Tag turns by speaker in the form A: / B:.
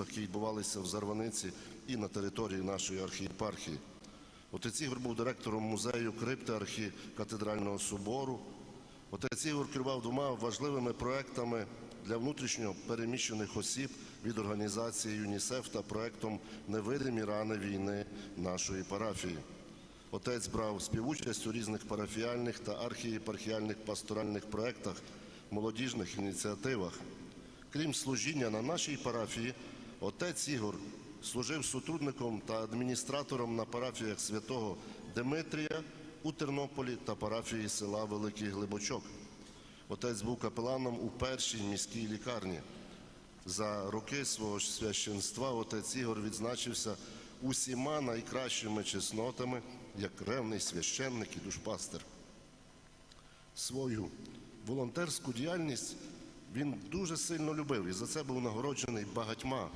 A: які відбувалися в Зарваниці і на території нашої архієпархії. Отець Ігор був директором музею крипти архікатедрального собору. Отець Ігор керував двома важливими проектами для внутрішньо переміщених осіб від організації ЮНІСЕФ та проектом Невидимі рани війни нашої парафії. Отець брав співучасть у різних парафіальних та архієпархіальних пасторальних проектах, молодіжних ініціативах. Крім служіння на нашій парафії, отець Ігор служив сотрудником та адміністратором на парафіях святого Димитрія у Тернополі та парафії села Великий Глибочок. Отець був капеланом у першій міській лікарні. За роки свого священства отець Ігор відзначився усіма найкращими чеснотами як ревний священник і душпастер. Свою волонтерську діяльність він дуже сильно любив і за це був нагороджений багатьма